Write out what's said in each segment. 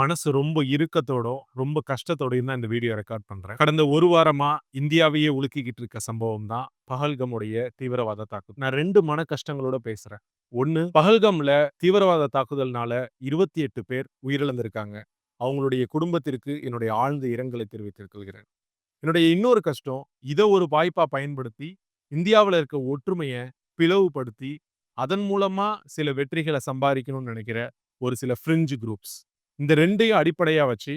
மனசு ரொம்ப இறுக்கத்தோடும், ரொம்ப கஷ்டத்தோடையும் தான் இந்த வீடியோ ரெக்கார்ட் பண்றேன். கடந்த ஒரு வாரமா இந்தியாவையே உலுக்கிக்கிட்டு இருக்க சம்பவம் தான் பஹல்கமுடைய தீவிரவாத தாக்குதல். நான் ரெண்டு மன கஷ்டங்களோட பேசுறேன். ஒண்ணு பஹல்கம்ல தீவிரவாத தாக்குதல்னால 28 பேர் உயிரிழந்திருக்காங்க. அவங்களுடைய குடும்பத்திற்கு என்னுடைய ஆழ்ந்த இரங்கலை தெரிவித்துக் கொள்கிறேன். என்னுடைய இன்னொரு கஷ்டம், இத ஒரு வாய்ப்பா பயன்படுத்தி இந்தியாவுல இருக்க ஒற்றுமைய பிளவுபடுத்தி, அதன் மூலமா சில வெற்றிகள சம்பாதிக்கணும்னு நினைக்கிற ஒரு சில ஃப்ரிஞ்சு குரூப்ஸ். இந்த ரெண்டையும் அடிப்படையா வச்சு,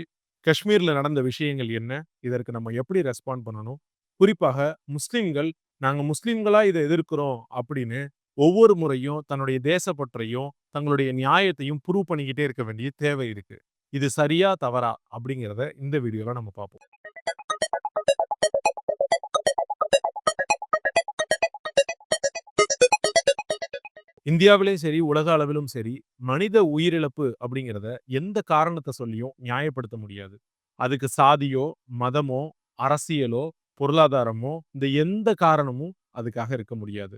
காஷ்மீர்ல நடந்த விஷயங்கள் என்ன? இதற்கு நம்ம எப்படி ரெஸ்பாண்ட் பண்ணணும்? குறிப்பாக முஸ்லீம்கள் நாங்க முஸ்லீம்களாக இத எதிர்க்கிறோம் அப்படின்னு ஒவ்வொரு முறையும் தன்னுடைய தேசப்பற்றையும், தங்களுடைய நியாயத்தையும் ப்ரூவ் பண்ணிக்கிட்டே இருக்க வேண்டிய தேவை இருக்கு. இது சரியா? தவறா? அப்படிங்கிறத இந்த வீடியோவில் நம்ம பார்ப்போம். இந்தியாவிலும் சரி, உலக அளவிலும் சரி, மனித உயிரிழப்பு அப்படிங்கிறத எந்த காரணத்தை சொல்லியும் நியாயப்படுத்த முடியாது. அதுக்கு சாதியோ, மதமோ, அரசியலோ, பொருளாதாரமோ இந்த எந்த காரணமும் அதுக்காக இருக்க முடியாது.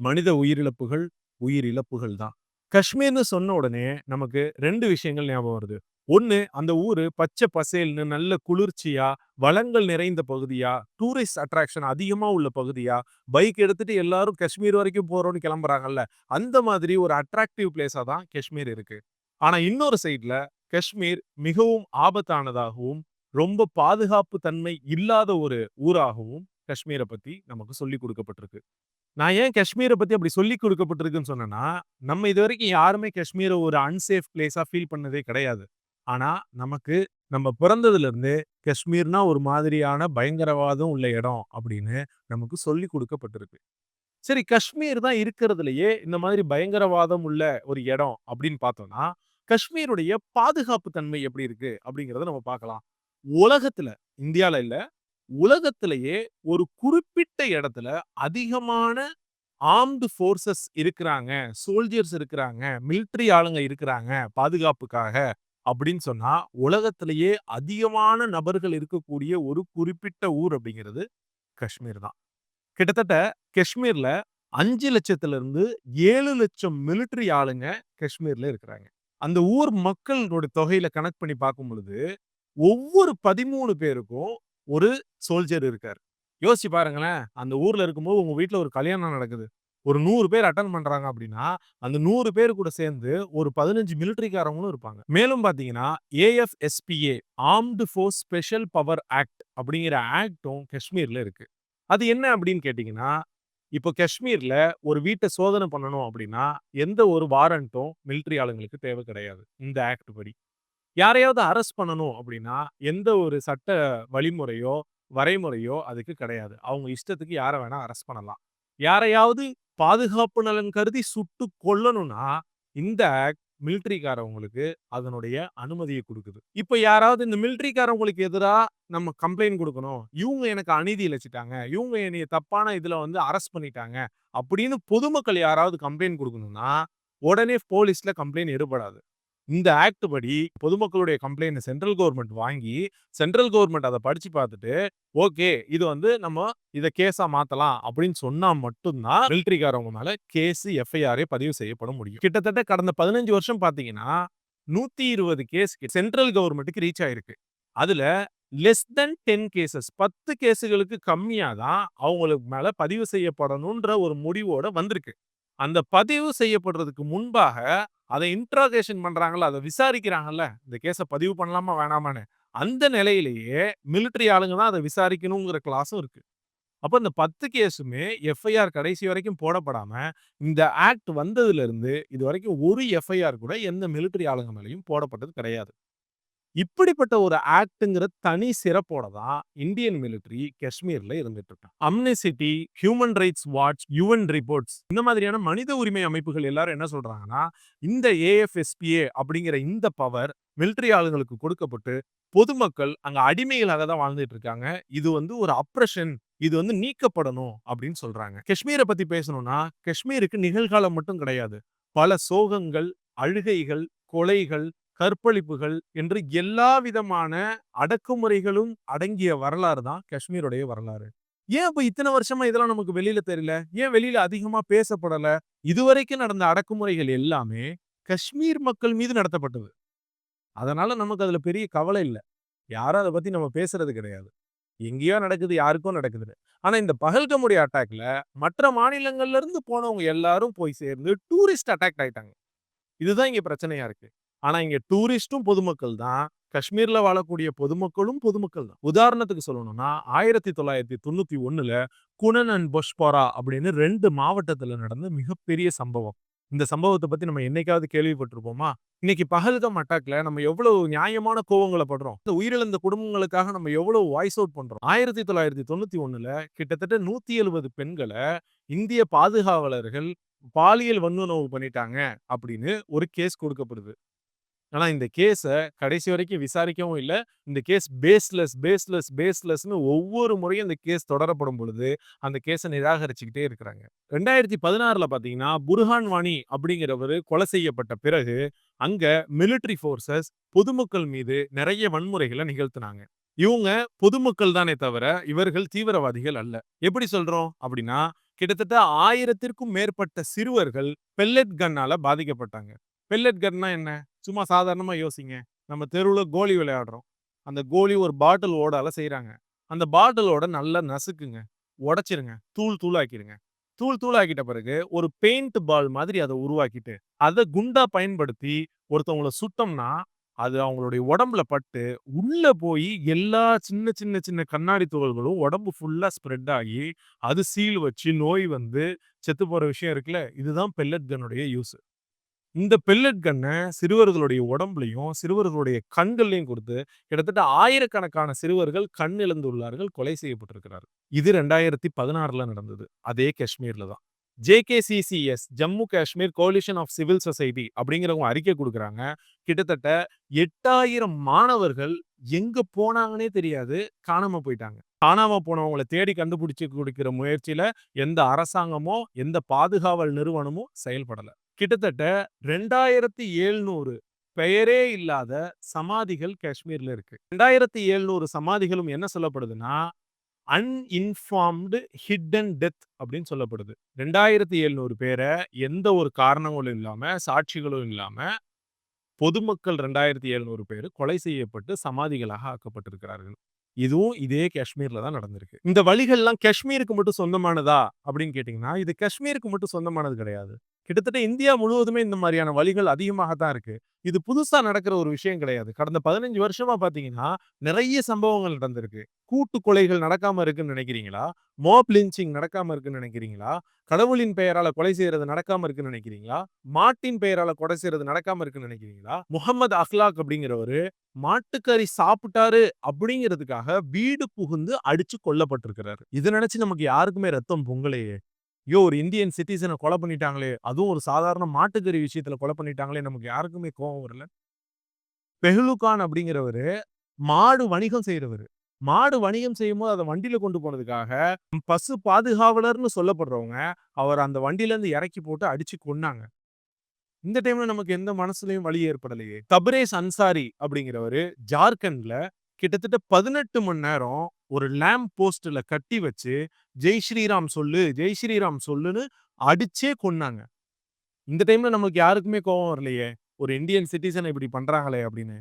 மனித உயிரிழப்புகள், உயிரிழப்புகள் தான். காஷ்மீர்னு சொன்ன உடனே நமக்கு ரெண்டு விஷயங்கள் ஞாபகம் வருது. ஒன்று அந்த ஊரு பச்சை பசேல்னு நல்ல குளிர்ச்சியா, வளங்கள் நிறைந்த பகுதியா, டூரிஸ்ட் அட்ராக்ஷன் அதிகமா உள்ள பகுதியா, பைக் எடுத்துட்டு எல்லாரும் காஷ்மீர் வரைக்கும் போறோம்னு கிளம்புறாங்கல்ல, அந்த மாதிரி ஒரு அட்ராக்டிவ் பிளேஸா தான் காஷ்மீர் இருக்கு. ஆனா இன்னொரு சைடில் காஷ்மீர் மிகவும் ஆபத்தானதாகவும், ரொம்ப பாதுகாப்பு தன்மை இல்லாத ஒரு ஊராகவும் காஷ்மீர பத்தி நமக்கு சொல்லிக் கொடுக்கப்பட்டிருக்கு நான் ஏன் காஷ்மீரை பத்தி அப்படி சொல்லிக் கொடுக்கப்பட்டிருக்குன்னு சொன்னேன்னா, நம்ம இதுவரைக்கும் யாருமே காஷ்மீரை ஒரு அன்சேஃப் பிளேஸா ஃபீல் பண்ணதே கிடையாது. ஆனா, நமக்கு நம்ம பிறந்ததுலேருந்து காஷ்மீர்னா ஒரு மாதிரியான பயங்கரவாதம் உள்ள இடம் அப்படின்னு நமக்கு சொல்லி கொடுக்கப்பட்டிருக்கு சரி காஷ்மீர் தான் இருக்கிறதுலையே இந்த மாதிரி பயங்கரவாதம் உள்ள ஒரு இடம் அப்படின்னு பார்த்தோம்னா, காஷ்மீருடைய பாதுகாப்பு தன்மை எப்படி இருக்கு அப்படிங்கிறத நம்ம பார்க்கலாம். உலகத்துல, இந்தியால இல்ல, உலகத்திலேயே ஒரு குறிப்பிட்ட இடத்துல அதிகமான ஆர்ம்டு ஃபோர்ஸஸ் இருக்கிறாங்க, சோல்ஜர்ஸ் இருக்கிறாங்க, மிலிட்டரி ஆளுங்க இருக்கிறாங்க பாதுகாப்புக்காக அப்படின்னு சொன்னா, உலகத்திலேயே அதிகமான நபர்கள் இருக்கக்கூடிய ஒரு குறிப்பிட்ட ஊர் அப்படிங்கிறது காஷ்மீர் தான். கிட்டத்தட்ட காஷ்மீர்ல 5,00,000 இருந்து ஏழு லட்சம் மிலிட்டரி ஆளுங்க காஷ்மீர்ல இருக்கிறாங்க. அந்த ஊர் மக்களோட தொகையில கனெக்ட் பண்ணி பார்க்கும் பொழுது, ஒவ்வொரு 13 பேருக்கும் ஒரு சோல்ஜர் இருக்காரு. யோசிச்சு பாருங்களேன். அந்த ஊர்ல இருக்கும்போது உங்க வீட்டுல ஒரு கல்யாணம் நடக்குது. ஒரு நூறு பேர் அட்டன் பண்றாங்க அப்படின்னா, அந்த நூறு பேர் கூட சேர்ந்து ஒரு 15 மிலிட்டரிக்காரங்களும் இருப்பாங்க. மேலும் பாத்தீங்கன்னா AFSPA armed force special power act அப்படிங்கிற ஆக்டும் காஷ்மீர்ல இருக்கு. அது என்ன அப்படின்னு கேட்டீங்கன்னா, இப்போ காஷ்மீர்ல ஒரு வீட்டை சோதனை பண்ணணும் அப்படின்னா, எந்த ஒரு வாரண்ட்டும் மிலிட்ரி ஆளுங்களுக்கு தேவை கிடையாது. இந்த ஆக்ட் படி. யாரையாவது அரெஸ்ட் பண்ணணும் அப்படின்னா, எந்த ஒரு சட்ட வழிமுறையோ, வரைமுறையோ அதுக்கு கிடையாது. அவங்க இஷ்டத்துக்கு யாரை வேணா அரெஸ்ட் பண்ணலாம். யாரையாவது பாதுகாப்பு நலன் கருதி சுட்டு கொல்லணும்னா, இந்த ஆக்ட் மிலிட்டரிக்காரவங்களுக்கு அதனுடைய அனுமதியை கொடுக்குது இப்ப யாராவது இந்த மிலிட்டரிக்காரவங்களுக்கு எதிரா நம்ம கம்ப்ளைண்ட் கொடுக்கணும் இவங்க எனக்கு அநீதி இழைச்சிட்டாங்க இவங்க என்னைய தப்பான இதுல வந்து அரெஸ்ட் பண்ணிட்டாங்க. அப்படின்னு பொதுமக்கள் யாராவது கம்ப்ளைண்ட் கொடுக்கணும்னா உடனே போலீஸ்ல கம்ப்ளைண்ட் எடுபடாது. இந்த ஆக்ட் படி பொதுமக்களுடைய கம்ப்ளைண்ட் சென்ட்ரல் கவர்மெண்ட் வாங்கி, சென்ட்ரல் கவர்மெண்ட் அதை படிச்சு பார்த்துட்டு, ஓகே இது வந்து நம்ம இத கேஸா மாத்தலாம் அப்படின்னு சொன்னா மட்டும் தான் மிலிட்டரிக்காரவங்க மேல கேஸ், எஃப்ஐஆரே பதிவு செய்யப்பட முடியும். கிட்டத்தட்ட கடந்த 15 வருஷம் பாத்தீங்கன்னா நூத்தி இருபது கேஸ் சென்ட்ரல் கவர்மெண்ட்டுக்கு ரீச் ஆயிருக்கு. அதுல லெஸ் தென் 10 கேஸஸ் பத்து கேஸுகளுக்கு கம்மியா தான் அவங்களுக்கு மேல பதிவு செய்யப்படணும்ன்ற ஒரு முடிவோட வந்திருக்கு. அந்த பதிவு செய்யப்படுறதுக்கு முன்பாக அதை இன்ட்ராகேஷன் பண்ணுறாங்கள அதை விசாரிக்கிறாங்கல்ல, இந்த கேஸ பதிவு பண்ணலாமா வேணாமான்னு. அந்த நிலையிலேயே மிலிட்டரி ஆளுங்க தான் அத விசாரிக்கணுங்கிற கிளாஸும் இருக்கு. அப்போ இந்த 10 கேஸுமே எஃப்ஐஆர் கடைசி வரைக்கும் போடப்படாம, இந்த ஆக்ட் வந்ததுலேருந்து இது வரைக்கும் ஒரு எஃப்ஐஆர் கூட எந்த மிலிட்டரி ஆளுங்க மேலேயும் போடப்பட்டது கிடையாது. இப்படிப்பட்ட ஒரு ஆக்டுங்கிற தனி சிறப்போட தான் இந்தியன் மிலிட்டரி காஷ்மீர்ல இருந்துட்டு இருக்காங்க. Amnesty, human rights watch, UN reports இந்த மாதிரியான மனித உரிமை அமைப்புகள் எல்லாரும் என்ன சொல்றாங்கன்னா, இந்த ஏஎஃப்எஸ்பிஏ அப்படிங்கிற இந்த பவர் மிலிட்டரி ஆளுங்களுக்கு கொடுக்கப்பட்டு, பொதுமக்கள் அங்க அடிமைகளாக தான் வாழ்ந்துட்டு இருக்காங்க. இது வந்து ஒரு அப்ரஷன். இது வந்து நீக்கப்படணும் அப்படின்னு சொல்றாங்க. காஷ்மீர பத்தி பேசணும்னா, காஷ்மீருக்கு நிகழ்காலம் மட்டும் கிடையாது. பல சோகங்கள், அழுகைகள், கொலைகள், கற்பழிப்புகள் என்று எல்லா விதமான அடக்குமுறைகளும் அடங்கிய வரலாறு தான் காஷ்மீருடைய வரலாறு. ஏன் இப்போ இத்தனை வருஷமா இதெல்லாம் நமக்கு வெளியில தெரியல? ஏன் வெளியில அதிகமா பேசப்படல? இதுவரைக்கும் நடந்த அடக்குமுறைகள் எல்லாமே காஷ்மீர் மக்கள் மீது நடத்தப்பட்டது. அதனால நமக்கு அதுல பெரிய கவலை இல்ல. யாரும் அத பத்தி நம்ம பேசுறது கிடையாது. எங்கேயோ நடக்குது, யாருக்கோ நடக்குது ஆனா இந்த பஹல்கமுடைய அட்டாக்ல மற்ற மாநிலங்கள்ல இருந்து போனவங்க எல்லாரும் போய் சேர்ந்து டூரிஸ்ட் அட்டாக் ஆயிட்டாங்க. இதுதான் இங்க பிரச்சனையா இருக்கு. ஆனா இங்க டூரிஸ்டும் பொதுமக்கள் தான். காஷ்மீர்ல வாழக்கூடிய பொதுமக்களும் பொதுமக்கள் தான். உதாரணத்துக்கு சொல்லணும்னா 1991ல குனன் அண்ட் பொஷ்பாரா அப்படின்னு ரெண்டு மாவட்டத்துல நடந்த மிகப்பெரிய சம்பவம். இந்த சம்பவத்தை பத்தி நம்ம என்னைக்காவது கேள்விப்பட்டிருப்போமா? இன்னைக்கு பஹல்கம் அட்டாக்ல நம்ம எவ்வளவு நியாயமான கோவங்கள படுறோம். இந்த உயிரிழந்த குடும்பங்களுக்காக நம்ம எவ்வளவு வாய்ஸ் அவுட் பண்றோம். 1991ல கிட்டத்தட்ட 170 பெண்கள இந்திய பாதுகாவலர்கள் பாலியல் வன்புணர்வு பண்ணிட்டாங்க அப்படின்னு ஒரு கேஸ் கொடுக்கப்படுது. ஆனால் இந்த கேஸை கடைசி வரைக்கும் விசாரிக்கவும் இல்லை இந்த கேஸ் பேஸ்லெஸ், பேஸ்லெஸ், பேஸ்லெஸ்னு ஒவ்வொரு முறையும் இந்த கேஸ் தொடரப்படும் பொழுது, அந்த கேஸை நிராகரிச்சுக்கிட்டே இருக்கிறாங்க. 2016ல பார்த்தீங்கன்னா, புர்ஹான் வாணி அப்படிங்கிறவரு கொலை செய்யப்பட்ட பிறகு, அங்கே மிலிட்டரி ஃபோர்ஸஸ் பொதுமக்கள் மீது நிறைய வன்முறைகளை நிகழ்த்தினாங்க. இவங்க பொதுமக்கள் தானே தவிர, இவர்கள் தீவிரவாதிகள் அல்ல. எப்படி சொல்கிறோம் அப்படின்னா, கிட்டத்தட்ட 1000த்திற்கும் மேற்பட்ட சிறுவர்கள் பெல்லட் கன்னால பாதிக்கப்பட்டாங்க. பெல்லட் கன்னா என்ன? சும்மா சாதாரணமா யோசிங்க. நம்ம தெருவுல கோலி விளையாடுறோம். அந்த கோலி ஒரு பாட்டில் ஓடால செய்கிறாங்க அந்த பாட்டிலோட நல்லா நசுக்குங்க. உடைச்சிருங்க. தூள் தூளாக்கிருங்க. தூள் தூளாக்கிட்ட பிறகு ஒரு பெயிண்ட் பால் மாதிரி அத உருவாக்கிட்டு, அத குண்டா பயன்படுத்தி ஒருத்தவங்கள சுட்டோம்னா, அது அவங்களுடைய உடம்புல பட்டு, உள்ள போயி எல்லா சின்ன சின்ன சின்ன கண்ணாடி துகள்களும் உடம்பு ஃபுல்லா ஸ்ப்ரெட் ஆகி, அது சீல் வச்சு நோய் வந்து செத்து போற விஷயம் இருக்குல்ல, இதுதான் பெல்லட் கன்னுடைய யூஸ். இந்த பெல்லட் கண்ணை சிறுவர்களுடைய உடம்புலயும், சிறுவர்களுடைய கண்கள்லயும் கொடுத்து கிட்டத்தட்ட ஆயிரக்கணக்கான சிறுவர்கள் கண் இழந்துள்ளார்கள், கொலை செய்யப்பட்டிருக்கிறார்கள். இது 2016ல நடந்தது. அதே காஷ்மீர்ல தான். JKCCS Jammu Kashmir coalition of civil society அப்படிங்கிறவங்க அறிக்கை கொடுக்குறாங்க கிட்டத்தட்ட 8000 மாணவர்கள் எங்க போனாங்கன்னே தெரியாது. காணாம போயிட்டாங்க. காணாம போனவங்கள தேடி கண்டுபிடிச்சு கொடுக்கிற முயற்சியில எந்த அரசாங்கமோ, எந்த பாதுகாவல் நிறுவனமும் செயல்படல. கிட்டத்தட்ட 2700 பெயரே இல்லாத சமாதிகள் காஷ்மீர்ல இருக்கு. 2700 சமாதிகளும் என்ன சொல்லப்படுதுன்னா, அன்இன்ஃபார்ம்டு ஹிட்டன் டெத் அப்படின்னு சொல்லப்படுது. 2700 பேர எந்த ஒரு காரணங்களும் இல்லாம, சாட்சிகளும் இல்லாம, பொதுமக்கள் 2700 பேரு கொலை செய்யப்பட்டு சமாதிகளாக ஆக்கப்பட்டிருக்கிறார்கள். இதுவும் இதே காஷ்மீர்ல தான் நடந்திருக்கு. இந்த வழிகள்லாம் காஷ்மீருக்கு மட்டும் சொந்தமானதா அப்படின்னு கேட்டீங்கன்னா, இது காஷ்மீருக்கு மட்டும் சொந்தமானது கிடையாது. கிட்டத்தட்ட இந்தியா முழுவதுமே இந்த மாதிரியான வழிகள் அதிகமாக தான் இருக்கு. இது புதுசா நடக்கிற ஒரு விஷயம் கிடையாது. கடந்த 15 வருஷமா பார்த்தீங்கன்னா, நிறைய சம்பவங்கள் நடந்திருக்கு. கூட்டு கொலைகள் நடக்காம இருக்குன்னு நினைக்கிறீங்களா? மோப் லிஞ்சிங் நடக்காம இருக்குன்னு நினைக்கிறீங்களா? கடவுளின் பெயரால கொலை செய்யறது நடக்காம இருக்குன்னு நினைக்கிறீங்களா? மாட்டின் பெயரால கொலை செய்றது நடக்காம இருக்குன்னு நினைக்கிறீங்களா? முகமது அஹ்லாக் அப்படிங்கிறவரு மாட்டுக்கறி சாப்பிட்டாரு அப்படிங்கிறதுக்காக வீடு புகுந்து அடிச்சு கொல்லப்பட்டிருக்கிறாரு. இத நினைச்சு நமக்கு யாருக்குமே ரத்தம் பொங்கலையே. ஐயோ! ஒரு இந்தியன் சிட்டிசனை கொலை பண்ணிட்டாங்களே! அதுவும் ஒரு சாதாரண மாட்டுக்கறி விஷயத்துல கொலை பண்ணிட்டாங்களே! நமக்கு யாருக்குமே கோவம் வரல. பெஹ்லுகான் கான் மாடு வணிகம் செய்கிறவர் மாடு வணிகம் செய்யும்போது அதை வண்டியில கொண்டு போனதுக்காக, பசு பாதுகாவலர்னு சொல்லப்படுறவங்க, அவர் அந்த வண்டியிலருந்து இறக்கி போட்டு அடிச்சு கொன்னாங்க. இந்த டைம்ல நமக்கு எந்த மனசுலயும் வழி ஏற்படலையே. தபரேஸ் அன்சாரி அப்படிங்கிறவரு ஜார்க்கண்ட்ல கிட்டத்தட்ட 18 மணி நேரம் ஒரு லேம்ப் போஸ்டில் கட்டி வச்சு, "ஜெய் ஸ்ரீராம் சொல்லு, ஜெய் ஸ்ரீராம் சொல்லுன்னு" அடிச்சே கொன்னாங்க. இந்த டைம்ல நமக்கு யாருக்குமே கோவம் வரலையே. ஒரு இந்தியன் சிட்டிசனை இப்படி பண்றாங்களே அப்படின்னு.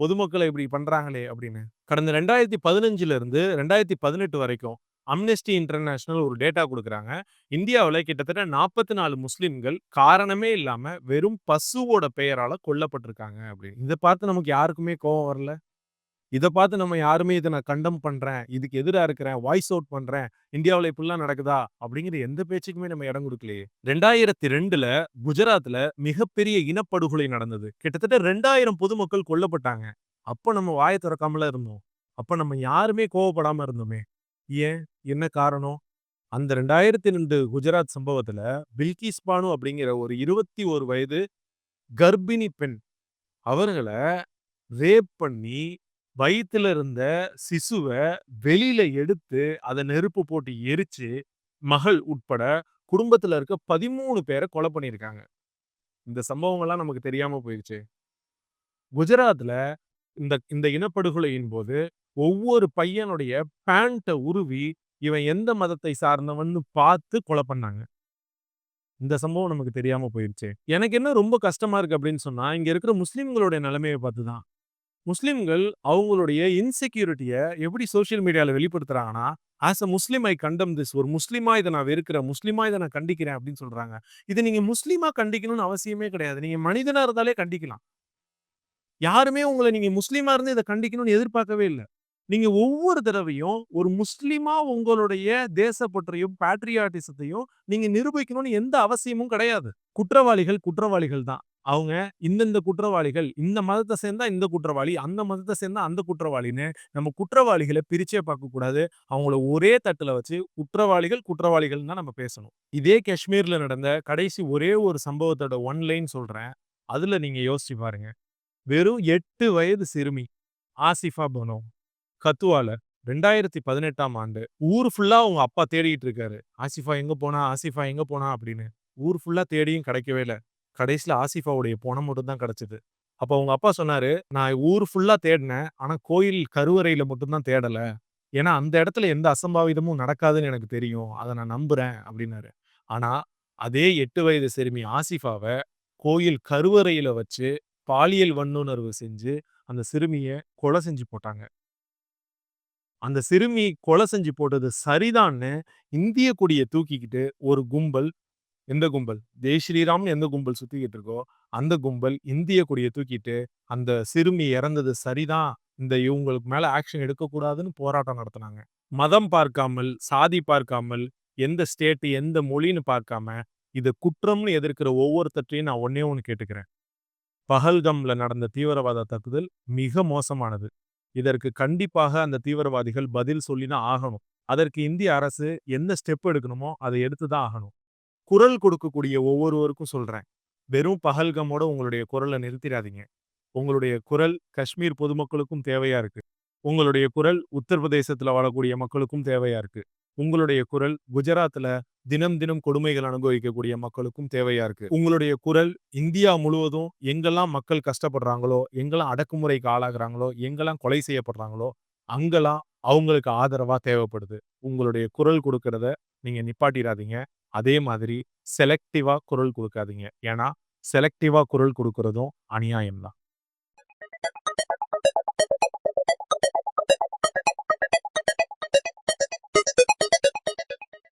பொதுமக்கள இப்படி பண்றாங்களே அப்படின்னு. கடந்த 2015ல இருந்து 2018 வரைக்கும் அம்னெஸ்டி இன்டர்நேஷனல் ஒரு டேட்டா குடுக்குறாங்க. இந்தியாவுல கிட்டத்தட்ட நாப்பத்து நாலு முஸ்லீம்கள் காரணமே இல்லாம வெறும் பசுவோட பெயரால கொல்லப்பட்டிருக்காங்க அப்படின்னு. இதை பார்த்து நமக்கு யாருக்குமே கோவம் வரல. இத பார்த்து நம்ம யாருமே இதை நான் கண்டம் பண்றேன். இதுக்கு எதிரா இருக்கிறேன். வாய்ஸ் அவுட் பண்றேன். இந்தியாவுல இப்படிலாம் நடக்குதா? அப்படிங்கிற எந்த பேச்சுக்குமே நம்ம இடம் கொடுக்கலையே ரெண்டாயிரத்தி ரெண்டுல குஜராத்ல மிகப்பெரிய இனப்படுகொலை நடந்தது. கிட்டத்தட்ட 2000 பொதுமக்கள் கொல்லப்பட்டாங்க. அப்ப நம்ம வாய திறக்காமல இருந்தோம். அப்ப நம்ம யாருமே கோவப்படாம இருந்தோமே. ஏன்? என்ன காரணம்? அந்த 2002 குஜராத் சம்பவத்துல பில்கிஸ் பானு அப்படிங்கிற ஒரு 21 வயது கர்ப்பிணி பெண். அவர்கள ரேப் பண்ணி, வயித்துல இருந்த சிசுவ வெளியில எடுத்து, அத நெருப்பு போட்டு எரிச்சு, மகள் உட்பட குடும்பத்துல இருக்க 13 பேர கொலை பண்ணியிருக்காங்க. இந்த சம்பவங்கள்லாம் நமக்கு தெரியாம போயிருச்சே. குஜராத்ல இந்த இந்த இனப்படுகொலையின் போது, ஒவ்வொரு பையனுடைய பேண்ட்ட உருவி, இவன் எந்த மதத்தை சார்ந்தவன்னு பார்த்து கொலை பண்ணாங்க. இந்த சம்பவம் நமக்கு தெரியாம போயிருச்சே. எனக்கு என்ன ரொம்ப கஷ்டமா இருக்கு அப்படின்னு சொன்னா, இங்க இருக்கிற முஸ்லிம்களுடைய நிலைமைய பார்த்து தான். முஸ்லிம்கள் அவங்களுடைய இன்செக்யூரிட்டிய எப்படி சோஷியல் மீடியால வெளிப்படுத்துறாங்கன்னா, "as a Muslim I condemn this" ஒரு முஸ்லீமா இதை நான் வெறுக்கிறேன். முஸ்லிமா இதை நான் கண்டிக்கிறேன் அப்படின்னு சொல்றாங்க. இதை நீங்க முஸ்லீமா கண்டிக்கணும்னு அவசியமே கிடையாது. நீங்க மனிதனா இருந்தாலே கண்டிக்கலாம். யாருமே உங்களை நீங்க முஸ்லிமா இருந்து இத கண்டிக்கணும்னு எதிர்பார்க்கவே இல்ல. நீங்க ஒவ்வொரு தடவையும் ஒரு முஸ்லீமா உங்களுடைய தேசப்பற்றையும், பேட்ரியாட்டிசத்தையும் நீங்க நிரூபிக்கணும்னு எந்த அவசியமும் கிடையாது. குற்றவாளிகள் குற்றவாளிகள் தான். அவங்க இந்தந்த குற்றவாளிகள், இந்த மதத்தை சேர்ந்தா இந்த குற்றவாளி, அந்த மதத்தை சேர்ந்தா அந்த குற்றவாளின்னு நம்ம குற்றவாளிகளை பிரிச்சே பார்க்கக்கூடாது. அவங்கள ஒரே தட்டுல வச்சு குற்றவாளிகள், குற்றவாளிகள்னு தான் நம்ம பேசணும். இதே காஷ்மீர்ல நடந்த கடைசி ஒரே ஒரு சம்பவத்தோட ஒன் லைன் சொல்றேன். அதுல நீங்க யோசிச்சு பாருங்க. வெறும் எட்டு வயது சிறுமி ஆசிஃபா பனோ, கத்துவால 2018ஆம் ஆண்டு ஊர் ஃபுல்லா அவங்க அப்பா தேடிட்டு இருக்காரு. ஆசிஃபா எங்க போனா? ஆசிஃபா எங்க போனா? அப்படின்னு. ஊர் ஃபுல்லா தேடியும் கிடைக்கவே இல்லை கடைசியில் ஆசிஃபாவுடைய பொணம் மட்டும் தான் கிடச்சிது அப்போ அவங்க அப்பா சொன்னார் "நான் ஊர் ஃபுல்லாக தேடினேன். ஆனால் கோயில் கருவறையில் மட்டும் தான் ஏன்னா அந்த இடத்துல எந்த அசம்பாவிதமும் நடக்காதுன்னு எனக்கு தெரியும். அதை நான் நம்புகிறேன் அப்படின்னாரு. ஆனால் அதே எட்டு வயது சிறுமி ஆசிஃபாவை கோயில் கருவறையில் வச்சு பாலியல் வன்னுணர்வு செஞ்சு அந்த சிறுமியை கொலை செஞ்சு போட்டாங்க. அந்த சிறுமி கொலை செஞ்சு போட்டது சரிதான்னு இந்திய கொடியை தூக்கிக்கிட்டு ஒரு கும்பல் எந்த கும்பல்? ஜெய் ஸ்ரீராம்னு எந்த கும்பல் சுத்திக்கிட்டு இருக்கோ, அந்த கும்பல் இந்திய கொடிய தூக்கிட்டு, அந்த சிறுமி இறந்தது சரிதான். இந்த இவங்களுக்கு மேல ஆக்ஷன் எடுக்கக்கூடாதுன்னு போராட்டம் நடத்துனாங்க. மதம் பார்க்காமல், சாதி பார்க்காமல், எந்த ஸ்டேட், எந்த மொழின்னு பார்க்காம, இது குற்றம்னு எதிர்க்கிற ஒவ்வொருத்தற்றையும் நான் ஒண்ணே ஒன்று கேட்டுக்கிறேன். பஹல்கம்ல நடந்த தீவிரவாத தாக்குதல் மிக மோசமானது. இதற்கு கண்டிப்பாக அந்த தீவிரவாதிகள் பதில் சொல்லினா ஆகணும். அதற்கு இந்திய அரசு எந்த ஸ்டெப் எடுக்கணுமோ, அதை எடுத்து தான் ஆகணும். குரல் கொடுக்கக்கூடிய ஒவ்வொருவருக்கும் சொல்றேன். வெறும் பகல்கமோட உங்களுடைய குரலை நிறுத்திடாதீங்க உங்களுடைய குரல் காஷ்மீர் பொதுமக்களுக்கும் தேவையா இருக்கு. உங்களுடைய குரல் உத்தரப்பிரதேசத்துல வாழக்கூடிய மக்களுக்கும் தேவையா இருக்கு. உங்களுடைய குரல் குஜராத்ல தினம் தினம் கொடுமைகள் அனுபவிக்கக்கூடிய மக்களுக்கும் தேவையா இருக்கு. உங்களுடைய குரல் இந்தியா முழுவதும் எங்கெல்லாம் மக்கள் கஷ்டப்படுறாங்களோ, எங்கெல்லாம் அடக்குமுறைக்கு ஆளாகிறாங்களோ எங்கெல்லாம் கொலை செய்யப்படுறாங்களோ, அங்கெல்லாம் அவங்களுக்கு ஆதரவா தேவைப்படுது. உங்களுடைய குரல் கொடுக்கிறத நீங்க நிப்பாட்டிடாதீங்க அதே மாதிரி செலக்டிவா குரல் கொடுக்காதீங்க. ஏன்னா, செலக்டிவாக குரல் கொடுக்குறதும் அநியாயம் தான்.